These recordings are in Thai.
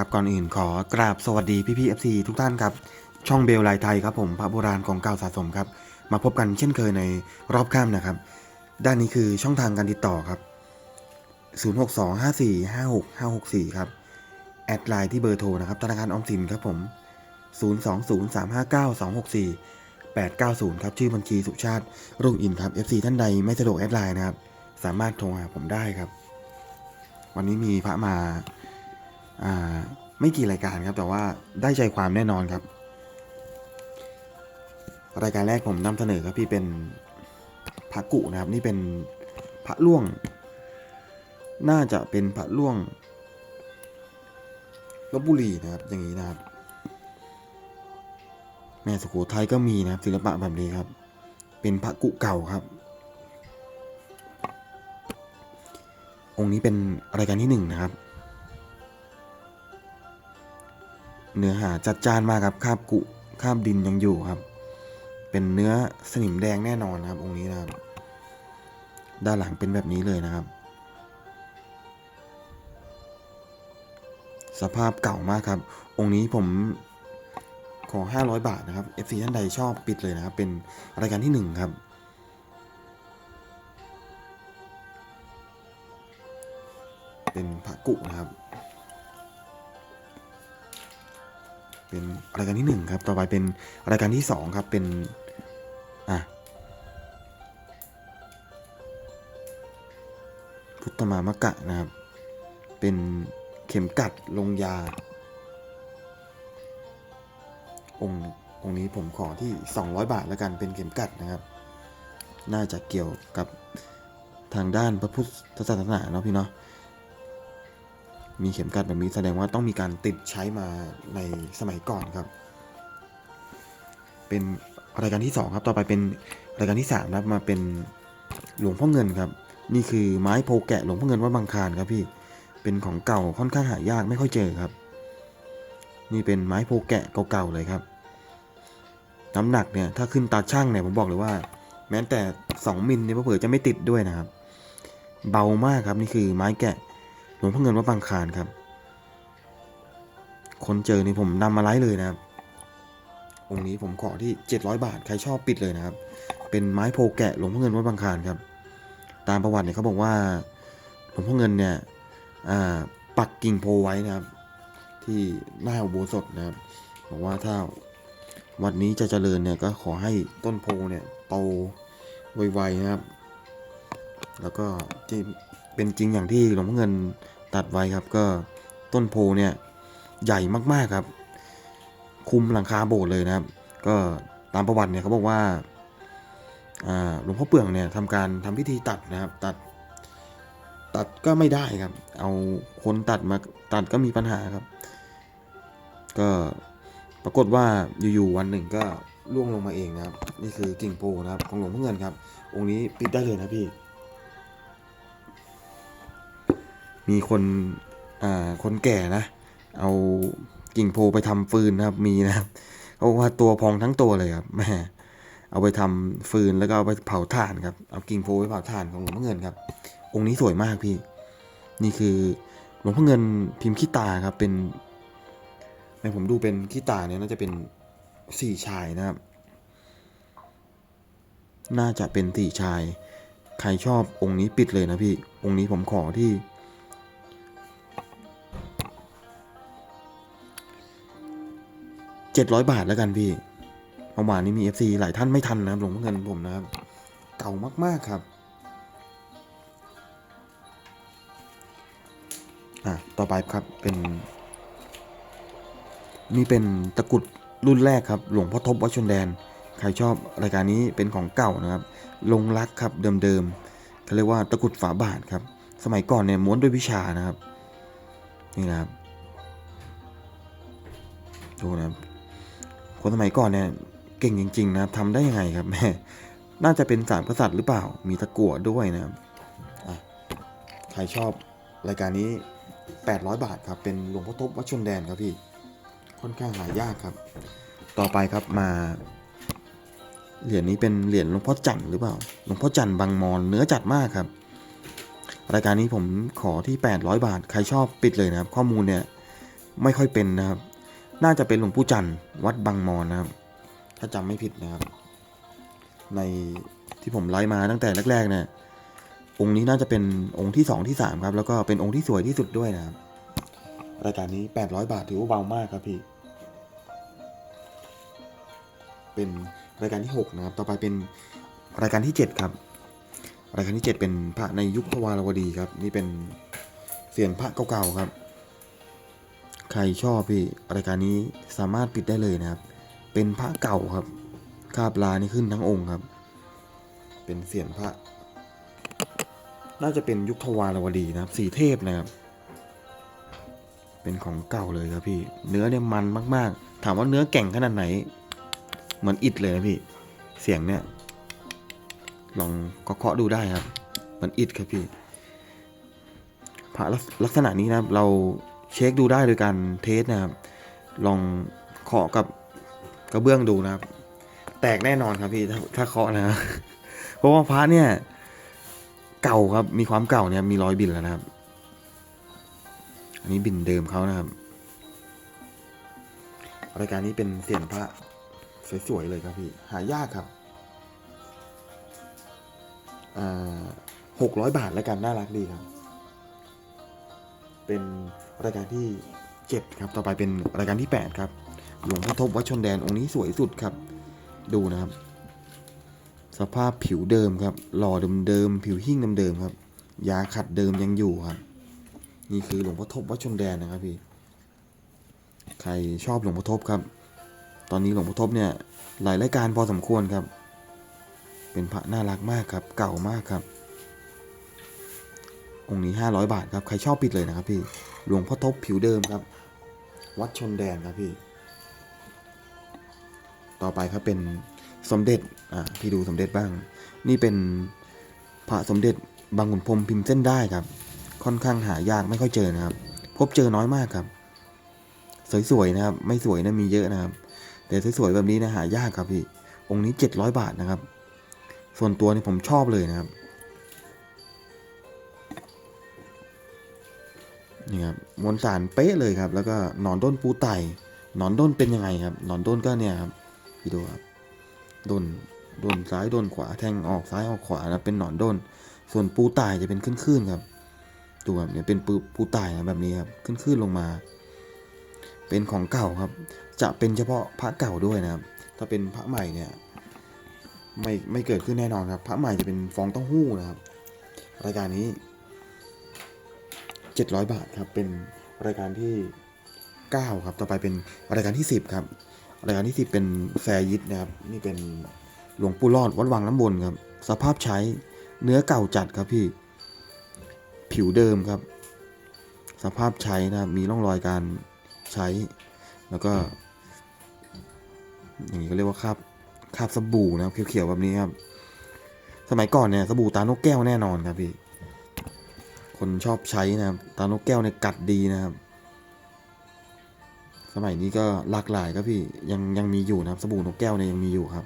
ครับก่อนอื่นขอกราบสวัสดีพี่พี่เอฟซีทุกท่านครับ ช่องเบลไลไทยครับผมพระโบราณของเก่าสะสมครับ มาพบกันเช่นเคยในรอบข้ามนะครับ ด้านนี้คือช่องทางการติดต่อครับ 0625456564 ครับ แอดไลน์ที่เบอร์โทรนะครับธนาคารออมสินครับผม 020359264 890 ครับ ชื่อบัญชีสุชาติรุ่งอินครับ FC ท่านใดไม่สะดวกแอดไลน์นะครับ สามารถโทรหาผมได้ครับ วันนี้มีพระมา ไม่กี่รายการครับ แต่ว่าได้ใจความแน่นอนครับ รายการแรกผมนำเสนอครับพี่เป็นพระกุนะครับ นี่เป็นพระล่วง น่าจะเป็นพระล่วงลบบุรีนะครับ อย่างนี้นะครับ แม่สุโขทัยก็มีนะครับ ศิลปะแบบนี้ครับ เป็นพระกุเก่าครับ องค์นี้เป็นรายการที่หนึ่งนะครับ เนื้อหาจัดจานมากครับคาบกุคาบดินยังอยู่ครับ เป็นเนื้อสนิมแดงแน่นอนนะครับ องค์นี้นะครับ ด้านหลังเป็นแบบนี้เลยนะครับ สภาพเก่ามากครับ องค์นี้ผมขอ 500 บาทนะครับ FC ท่านใดชอบปิดเลยนะครับ เป็นรายการที่หนึ่งครับเป็นพระกุนะครับ เป็นรายการที่หนึ่งครับ ต่อไปเป็นรายการที่สองครับ เป็น อะ พุทธมามะกะนะครับ เป็นเข็มกัดลงยา องค์องค์นี้ผมขอที่ 200 บาทแล้วกัน เป็นเข็มกัดนะครับ น่าจะเกี่ยวกับทางด้านพระพุทธศาสนาเนาะพี่เนาะ มีเข็มกัดแบบนี้แสดงว่าต้องมีการติดใช้มาในสมัยก่อนครับ เป็นรายการที่ 2 ครับ ต่อไปเป็นรายการที่3นะครับมาเป็นหลวงพ่อเงินครับ นี่คือไม้โพแกะหลวงพ่อเงินวัดบางคานครับพี่ เป็นของเก่าค่อนข้างหายากไม่ค่อยเจอครับ นี่เป็นไม้โพแกะเก่าๆเลยครับ น้ำหนักเนี่ยถ้าขึ้นตาช่างเนี่ยผมบอกเลยว่า แม้แต่ 2มิลเนี่ยเผื่อจะไม่ติดด้วยนะครับ เบามากครับนี่คือไม้แกะ หลวงพ่อเงินวัดบางคานครับ คนเจอนี่ผมนำมาไลฟ์เลยนะครับองค์นี้ผมขอที่ 700 บาท ใครชอบปิดเลยนะครับ เป็นไม้โพแกะหลวงพ่อเงินวัดบางคานครับ ตามประวัติเนี่ยเขาบอกว่าหลวงพ่อเงินเนี่ยปักกิ่งโพไว้นะครับ ที่หน้าอุโบสถนะครับบอกว่าถ้าวัดนี้จะเจริญเนี่ยก็ขอให้ต้นโพเนี่ยโตไวๆนะครับ แล้วก็ที่ เป็นจริงอย่างที่หลวงพ่อเงินตัดไว้ครับ ก็ต้นโพเนี่ยใหญ่มากๆครับ คุมหลังคาโบสถ์เลยนะครับ ก็ตามประวัติเนี่ยเขาบอกว่าหลวงพ่อเปื่องเนี่ยทำการทำพิธีตัดนะครับ ตัด ตัดก็ไม่ได้ครับ เอาคนตัดมาตัดก็มีปัญหาครับ ก็ปรากฏว่าอยู่ๆวันหนึ่งก็ล่วงลงมาเองนะครับ นี่คือกิ่งโพนะครับ ของหลวงพ่อเงินครับ องค์นี้ปิดได้เลยนะพี่ มีคนอ่าคนแก่นะ เอากิ่งโพไปทำฟืนนะครับมีนะครับเขาบอกว่าตัวพองทั้งตัวเลยครับแหม่เอาไปทำฟืนแล้วก็เอาไปเผาถ่านครับเอากิ่งโพไปเผาถ่านของหลวงพ่อเงินครับ องค์นี้สวยมากพี่ นี่คือหลวงพ่อเงินพิมพ์ขี้ตาครับเป็นในผมดูเป็นขี้ตาเนี่ยน่าจะเป็นสี่ชายนะครับ น่าจะเป็นสี่ชาย ใครชอบองค์นี้ปิดเลยนะพี่ องค์นี้ผมขอที่ เจ็ดร้อยบาทแล้วกันพี่เมื่อวานนี้มี FC หลายท่านไม่ทันนะครับหลวงพ่อเงินผมนะครับ เก่ามาก ๆครับ อะ ต่อไปครับเป็น นี่เป็นตะกรุดรุ่นแรกครับ หลวงพ่อทบวัดชนแดน ใครชอบรายการนี้เป็นของเก่านะครับ ลงรักครับเดิมๆเขาเรียกว่าตะกรุดฝาบาทครับ สมัยก่อนเนี่ยม้วนด้วยวิชานะครับ นี่นะครับ ดูนะครับ คนสมัยก่อนเนี่ยเก่งจริง ๆ นะครับทำได้ยังไงครับแม่น่าจะเป็นสามกษัตริย์หรือเปล่ามีตะกั่วด้วยนะครับใครชอบรายการนี้ 800 บาทครับ เป็นหลวงพ่อทบวัดชนแดนครับพี่ ค่อนข้างหายากครับ ต่อไปครับมา เหรียญนี้เป็นเหรียญหลวงพ่อจันทร์หรือเปล่า หลวงพ่อจันทร์บางมอนเนื้อจัดมากครับ รายการนี้ผมขอที่ 800 บาท ใครชอบปิดเลยนะครับ ข้อมูลเนี่ยไม่ค่อยเป็นนะครับ น่าจะเป็นหลวงปู่จันทร์วัดบางมอนนะครับ ถ้าจำไม่ผิดนะครับ ในที่ผมไล่มาตั้งแต่แรกๆเนี่ยองค์นี้น่าจะเป็นองค์ที่สองที่สามครับ แล้วก็เป็นองค์ที่สวยที่สุดด้วยนะครับรายการนี้ 800 บาทถือว่าเบามากครับพี่ เป็นรายการที่ 6 นะครับ ต่อไปเป็นรายการที่ 7 ครับ รายการที่ 7 เป็นพระในยุคทวารวดีครับ นี่เป็นเสียงพระเก่าๆครับ ใครชอบพี่รายการนี้สามารถปิดได้เลยนะครับ เป็นพระเก่าครับคาบลานี่ขึ้นทั้งองค์ครับ เป็นเสียงพระ น่าจะเป็นยุคทวารวดีนะครับสีเทพนะครับ เป็นของเก่าเลยครับพี่ เนื้อเนี่ยมันมาก ๆ ถามว่าเนื้อแก่งขนาดไหน เหมือนอิดเลยนะพี่ เสียงเนี่ย ลองเคาะดูได้ครับเหมือนอิดครับพี่ พระลักษลักษณะนี้นะครับเรา เช็คดูได้โดยการเทสนะครับ ลองเคาะกับกระเบื้องดูนะครับ แตกแน่นอนครับพี่ถ้าเคาะนะเพราะว่าพระเนี่ย เก่าครับมีความเก่าเนี่ยมีรอยบินแล้วนะครับ อันนี้บินเดิมเขานะครับรายการนี้เป็นเสียงพระสวยๆเลยครับพี่หายากครับหกร้อยบาทแล้วกันน่ารักดีครับ เป็น รายการที่เจ็ดครับ ต่อไปเป็นรายการที่แปดครับ หลวงพ่อทบวัดชนแดนองค์นี้สวยสุดครับ ดูนะครับ สภาพผิวเดิมครับ หล่อเดิมๆผิวหิ้งเดิมๆครับ ยาขัดเดิมยังอยู่ครับ นี่คือหลวงพ่อทบวัดชนแดนนะครับพี่ ใครชอบหลวงพ่อทบครับ ตอนนี้หลวงพ่อทบเนี่ยหลายรายการพอสมควรครับ เป็นพระน่ารักมากครับ เก่ามากครับ องค์นี้ 500 บาทครับ ใครชอบปิดเลยนะครับพี่หลวงพ่อทบผิวเดิมครับ วัดชนแดนครับพี่ ต่อไปครับเป็นสมเด็จอ่าพี่ดูสมเด็จบ้าง นี่เป็นพระสมเด็จบางขุนพรมพิมพ์เส้นได้ครับ ค่อนข้างหายากไม่ค่อยเจอนะครับ พบเจอน้อยมากครับ สวยๆนะครับ ไม่สวยนะมีเยอะนะครับ แต่สวยๆแบบนี้นะหายากครับพี่องค์นี้ 700 บาทนะครับ ส่วนตัวนี่ผมชอบเลยนะครับ นี่ครับมวลสารเป๊ะเลยครับ แล้วก็หนอนด้นปูไตหนอนด้นเป็นยังไงครับหนอนด้นก็เนี่ยครับพี่ดูครับด้นด้นซ้ายด้นขวาแทงออกซ้ายออกขวานะเป็นหนอนด้น ส่วนปูไตจะเป็นขึ้นๆครับดูครับเนี่ยเป็นปูปูไตนะแบบนี้ครับขึ้นๆลงมา เป็นของเก่าครับ จะเป็นเฉพาะพระเก่าด้วยนะครับ ถ้าเป็นพระใหม่เนี่ยไม่ไม่เกิดขึ้นแน่นอนครับ พระใหม่จะเป็นฟองเต้าหู้นะครับ รายการนี้ 700 บาทครับ เป็นรายการที่ 9 ครับ ต่อไปเป็นรายการที่ 10 ครับ รายการที่ 10 เป็นแซยิดนะครับ นี่เป็นหลวงปู่รอดวัดวังน้ำบนครับ สภาพใช้เนื้อเก่าจัดครับพี่ ผิวเดิมครับ สภาพใช้นะครับ มีร่องรอยการใช้ แล้วก็ อย่างนี้ก็เรียกว่าคราบคราบสบู่นะครับเขียวๆแบบนี้ครับ สมัยก่อนเนี่ยสบู่ตานกแก้วแน่นอนครับพี่ คนชอบใช้นะครับ ตานกแก้วเนี่ยกัดดีนะครับ สมัยนี้ก็หลากหลายครับพี่ยังยังมีอยู่นะครับ สบู่นกแก้วเนี่ยยังมีอยู่ครับ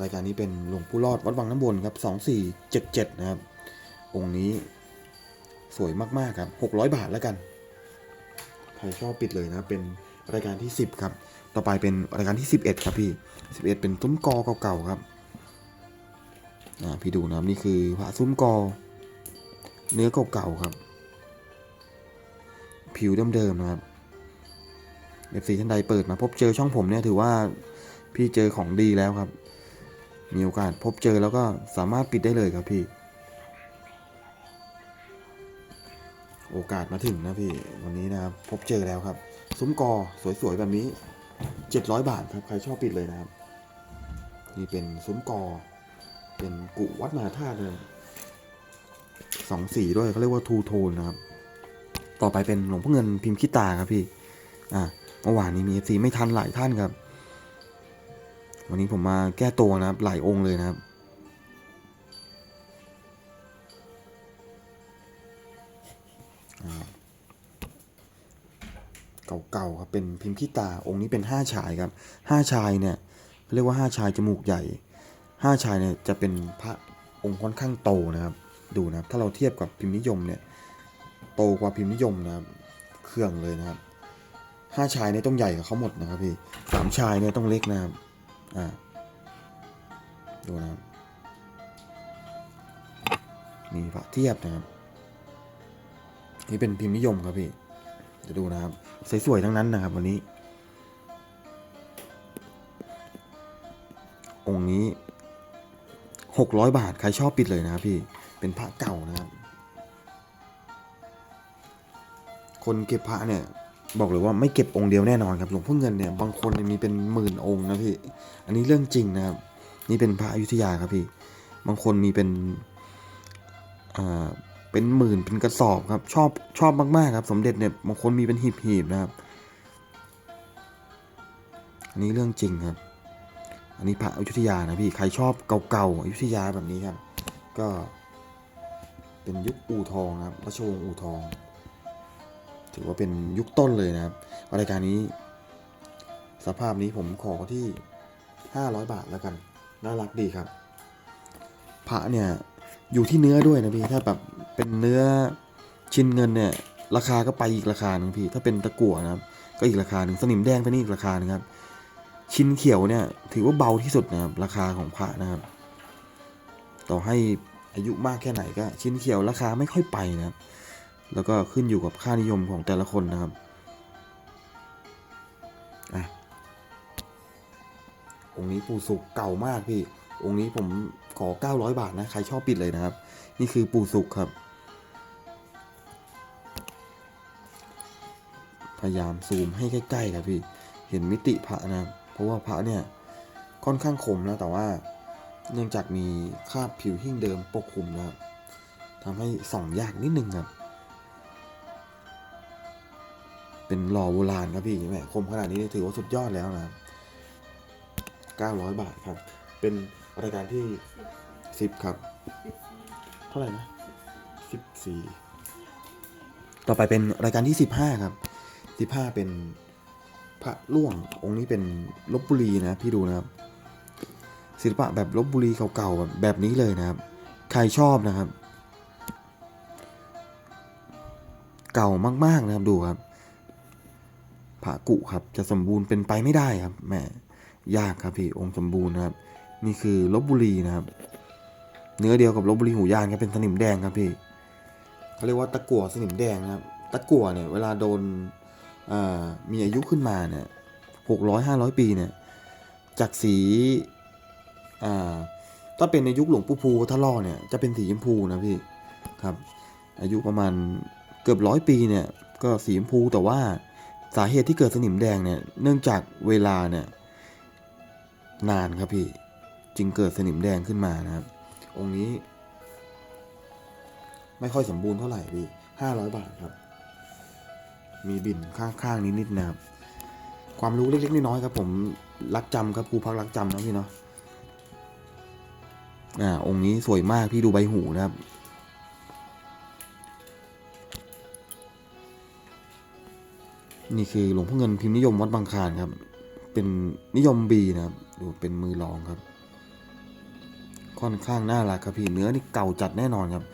รายการนี้เป็นหลวงปู่รอดวัดวังน้ำวนครับสองสี่เจ็ดเจ็ดนะครับ องค์นี้สวยมาก ๆ ครับ 600 บาทแล้วกัน ใครชอบปิดเลยนะ เป็นรายการที่ 10 ครับ ต่อไปเป็นรายการที่ 11 ครับพี่ 11 เป็นซุ้มกอเก่าๆครับอ่าพี่ดูนะครับนี่คือพระซุ้มกอ เนื้อเก่าๆครับ ผิวเดิมๆนะครับเอฟซีท่านใดเปิดมาพบเจอช่องผมเนี่ยถือว่าพี่เจอของดีแล้วครับ มีโอกาสพบเจอแล้วก็สามารถปิดได้เลยครับพี่ โอกาสมาถึงนะพี่วันนี้นะครับพบเจอแล้วครับ ซุ้มกอสวยๆแบบนี้ 700 บาทครับ ใครชอบปิดเลยนะครับ นี่เป็นซุ้มกอ เป็นกุวัดมหาธาตุเลยสองสีด้วยเขาเรียกว่าทูโทนนะครับ ต่อไปเป็นหลวงพ่อเงินพิมพ์ขี้ตาครับพี่ อะเมื่อวานนี้มีสีไม่ทันหลายท่านครับ วันนี้ผมมาแก้ตัวนะครับ หลายองค์เลยนะครับ เก่าๆครับเป็นพิมพ์ขี้ตาองค์นี้เป็นห้าชายครับห้าชายเนี่ยเขาเรียกว่าห้าชายจมูกใหญ่ห้าชายเนี่ยจะเป็นพระองค์ค่อนข้างโตนะครับดูนะครับถ้าเราเทียบกับพิมพ์นิยมเนี่ยโตกว่าพิมพ์นิยมนะครับเครื่องเลยนะครับห้าชายเนี่ยต้องใหญ่กับเขาหมดนะครับพี่สามชายเนี่ยต้องเล็กนะครับอ่าดูนะครับมีพระเทียบนะครับนี่เป็นพิมพ์นิยมครับพี่ จะดูนะครับ สวยๆทั้งนั้นนะครับ วันนี้ องค์นี้หกร้อยบาท ใครชอบปิดเลยนะครับพี่ เป็นพระเก่านะครับ คนเก็บพระเนี่ย บอกเลยว่าไม่เก็บองค์เดียวแน่นอนครับ หลวงพ่อเงินเนี่ย บางคนมีเป็นหมื่นองค์นะพี่ อันนี้เรื่องจริงนะครับ นี่เป็นพระอยุธยาครับพี่ บางคนมีเป็นอ่า เป็นหมื่นเป็นกระสอบครับ ชอบชอบมากๆครับ สมเด็จเนี่ยบางคนมีเป็นหีบๆนะครับ อันนี้เรื่องจริงครับ อันนี้พระอยุธยานะพี่ใครชอบเก่าๆอยุธยาแบบนี้ครับ ก็ เป็นยุคอู่ทองนะครับรัชวงศ์อู่ทอง ถือว่าเป็นยุคต้นเลยนะครับรายการนี้ สภาพนี้ผมขอที่ 500 บาทแล้วกัน น่ารักดีครับ พระเนี่ย อยู่ที่เนื้อด้วยนะพี่ถ้าแบบเป็นเนื้อชิ้นเงินเนี่ยราคาก็ไปอีกราคาหนึ่งพี่ถ้าเป็นตะกั่วนะครับ ก็อีกราคาหนึ่งสนิมแดงไปนี่อีกราคาหนึ่งครับ ชิ้นเขียวเนี่ย ถือว่าเบาที่สุดนะครับ ราคาของพระนะครับ ต่อให้อายุมากแค่ไหนก็ ชิ้นเขียวราคาไม่ค่อยไปนะครับ แล้วก็ขึ้นอยู่กับค่านิยมของแต่ละคนนะครับอะองค์นี้ปู่สุกเก่ามากพี่ องค์นี้ผม ขอ 900 บาทนะใครชอบปิดเลยนะครับ นี่คือปูสุกครับ พยายามซูมให้ใกล้ๆครับพี่เห็นมิติพระนะครับเพราะว่าพระเนี่ยค่อนข้างคมนะแต่ว่าเนื่องจากมีคราบผิวหิ้งเดิมปกคลุมนะครับทำให้ส่องยากนิดนึงครับ เป็นหล่อโบราณครับพี่แหม่คมขนาดนี้ถือว่าสุดยอดแล้วนะครับ900 บาทครับ เป็น รายการที่10ครับ เท่าไหร่นะ14ต่อไปเป็นรายการที่15ครับ15เป็นพระล่วงองค์นี้เป็นลบบุรีนะพี่ดูนะครับ ศิลปะแบบลบบุรีเก่าๆแบบแบบนี้เลยนะครับ ใครชอบนะครับ เก่ามากๆนะครับดูครับพระกุครับจะสมบูรณ์เป็นไปไม่ได้ครับแหมยากครับพี่องค์สมบูรณ์นะครับ นี่คือลบบุรีนะครับ เนื้อเดียวกับลบบุรีหูยานครับเป็นสนิมแดงครับพี่เขาเรียกว่าตะกั่วสนิมแดงนะครับ ตะกั่วเนี่ยเวลาโดนมีอายุขึ้นมาเนี่ยหกร้อยห้าร้อยปีเนี่ย จากสีถ้าเป็นในยุคหลวงปู่ภูทะล่อเนี่ยจะเป็นสีชมพูนะพี่ครับ อายุประมาณเกือบร้อยปีเนี่ย ก็สีชมพูแต่ว่าสาเหตุที่เกิดสนิมแดงเนี่ย เนื่องจากเวลาเนี่ย นานครับพี่ จึงเกิดสนิมแดงขึ้นมานะครับ องค์นี้ ไม่ค่อยสมบูรณ์เท่าไหร่พี่ห้าร้อยบาทครับ มีบินข้างๆนิดๆนะครับ ความรู้เล็กๆน้อยๆครับ ผมรักจำครับครูพักรักจำนะพี่เนาะอ่าองค์นี้สวยมากพี่ดูใบหูนะครับ นี่คือหลวงพ่อเงินพิมพ์นิยมวัดบางคานครับ เป็นนิยมบีนะครับดูเป็นมือรองครับ ค่อนข้างน่ารักครับพี่เนื้อนี่เก่าจัดแน่นอนครับ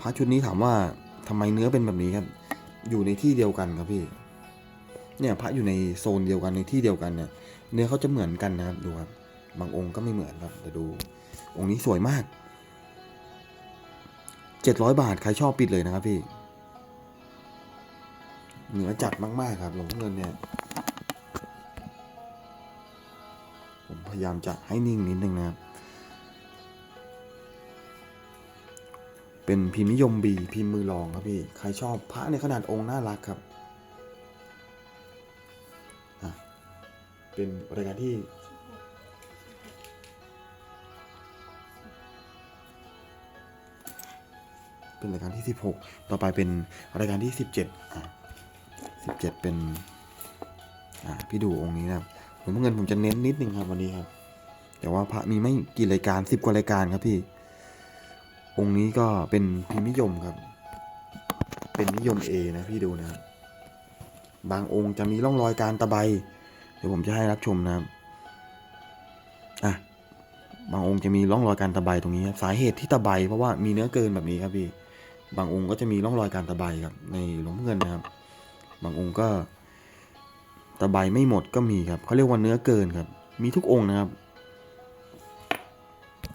พระชุดนี้ถามว่าทำไมเนื้อเป็นแบบนี้ครับ อยู่ในที่เดียวกันครับพี่ เนี่ยพระอยู่ในโซนเดียวกันในที่เดียวกันเนี่ย เนื้อเขาจะเหมือนกันนะครับดูครับ บางองค์ก็ไม่เหมือนครับเดี๋ยวดู องค์นี้สวยมากเจ็ดร้อยบาทใครชอบปิดเลยนะครับพี่เหนือจัดมากๆครับหลวงพ่อเงินเนี่ยผมพยายามจะให้นิ่งนิดนึงนะครับ เป็นพิมพ์นิยมบีพิมพ์มือรองครับพี่ ใครชอบพระในขนาดองค์น่ารักครับ เป็นรายการที่ เป็นรายการที่ 16 ต่อไปเป็นรายการที่ 17อะ17 เป็น อ่าพี่ดูองค์นี้นะครับผมเงินผมจะเน้นนิดนึงครับวันนี้ครับ แต่ว่าพระมีไม่กี่รายการ 10 กว่ารายการครับพี่ องค์นี้ก็เป็นพิมพ์นิยมครับ เป็นนิยม A นะพี่ดูนะครับ บางองค์จะมีร่องรอยการตะไบ เดี๋ยวผมจะให้รับชมนะครับ อะ บางองค์จะมีร่องรอยการตะไบตรงนี้ครับ สาเหตุที่ตะไบเพราะว่ามีเนื้อเกินแบบนี้ครับพี่ บางองค์ก็จะมีร่องรอยการตะไบครับ ในหลวงพ่อเงินนะครับ บางองค์ก็ตะไบไม่หมดก็มีครับเขาเรียกว่าเนื้อเกินครับ มีทุกองค์นะครับ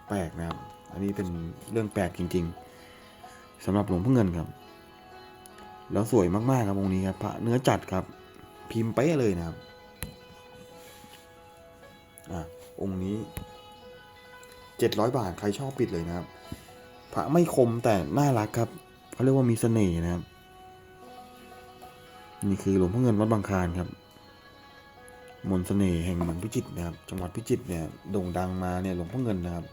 แปลกนะครับ อันนี้เป็นเรื่องแปลกจริง ๆสำหรับหลวงพ่อเงินครับ แล้วสวยมากๆครับองค์นี้ครับพระเนื้อจัดครับ พิมพ์เป๊ะเลยนะครับอะองค์นี้เจ็ดร้อยบาทใครชอบปิดเลยนะครับ พระไม่คมแต่น่ารักครับเขาเรียกว่ามีเสน่ห์นะครับ นี่คือหลวงพ่อเงินวัดบางคลานครับ มนต์เสน่ห์แห่งเมืองพิจิตรนะครับ จังหวัดพิจิตรเนี่ยโด่งดังมาเนี่ยหลวงพ่อเงินนะครับ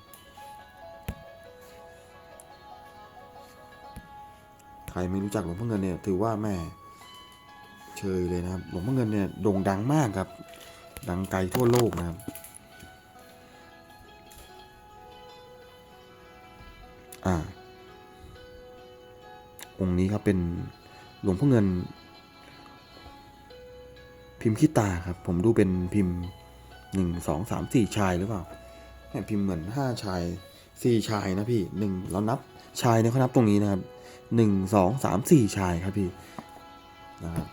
ใครไม่รู้จักหลวงพ่อเงินเนี่ยถือว่าแม่เชยเลยนะครับหลวงพ่อเงินเนี่ยโด่งดังมากครับ ดังไกลทั่วโลกนะครับอ่าองค์นี้ครับเป็นหลวงพ่อเงิน พิมพ์ขี้ตาครับ ผมดูเป็นพิมพ์หนึ่งสองสามสี่ชายหรือเปล่าเนี่พิมพ์เหมือนห้าชายสี่ชายนะพี่หนึ่งเรานับ ชายเนี่ยเขานับตรงนี้นะครับหนึ่งสองสามสี่ชายครับพี่นะครับ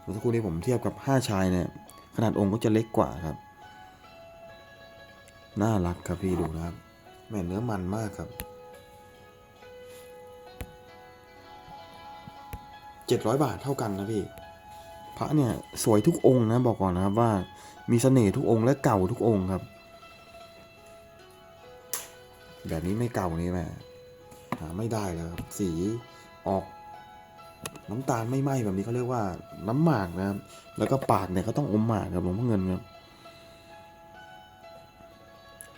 เมื่อสักครู่นี้ผมเทียบกับห้าชายเนี่ย ขนาดองค์ก็จะเล็กกว่าครับ น่ารักครับพี่ดูนะครับแม่เนื้อมันมากครับเจ็ดร้อยบาทเท่ากันนะพี่ พระเนี่ยสวยทุกองค์นะบอกก่อนนะครับว่ามีเสน่ห์ทุกองค์และเก่าทุกองค์ครับ แบบนี้ไม่เก่านี่แม่าไม่ได้แล้วครับสีออกน้ำตาลไม่ไหม้แบบนี้เขาเรียกว่าน้ำหมากนะครับ แล้วก็ปากเนี่ยก็ต้องอมหมากครับหลวงพ่อเงินครับ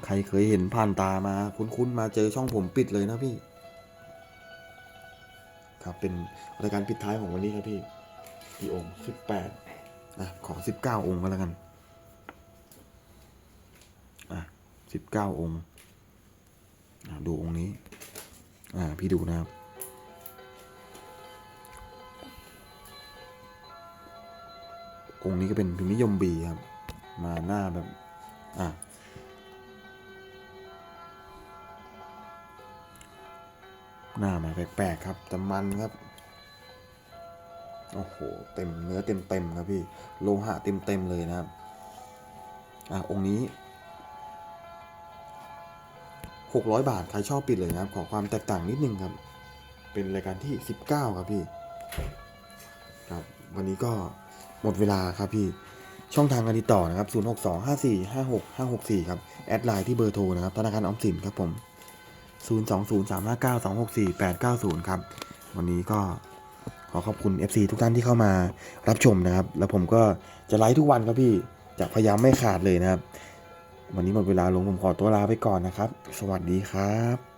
ใครเคยเห็นผ่านตามาคุ้นๆมาเจอช่องผมปิดเลยนะพี่ ครับเป็นรายการปิดท้ายของวันนี้ครับพี่กี่องค์สิบแปดอะขอสิบเก้าองค์ก็แล้วกันอะสิบเก้าองค์ดูองค์นี้ อ่า พี่ดูนะครับ องค์นี้ก็เป็นพิมพ์นิยมบีครับ มาหน้าแบบ อะหน้ามาแปลกๆครับ แต่มันครับ โอ้โห เต็มเนื้อเต็มเต็มๆครับพี่ โลหะเต็มเต็มๆเลยนะครับ อะองค์นี้ หกร้อยบาท ใครชอบปิดเลยนะครับ ขอความแตกต่างนิดนึงครับ เป็นรายการที่สิบเก้าครับพี่ ครับ วันนี้ก็หมดเวลาครับพี่ ช่องทางการติดต่อนะครับ 0 6 2 5 4 5 6 5 6 4 ครับ แอดไลน์ที่เบอร์โทรนะครับ ธนาคารออมสินครับผม 0 2 0 3 5 9 2 6 4 8 9 0 ครับ วันนี้ก็ขอขอบคุณ FC ทุกท่านที่เข้ามารับชมนะครับ แล้วผมก็จะไลฟ์ทุกวันครับพี่ จะพยายามไม่ขาดเลยนะครับ วันนี้หมดเวลาลงผมขอตัวลาไปก่อนนะครับ สวัสดีครับ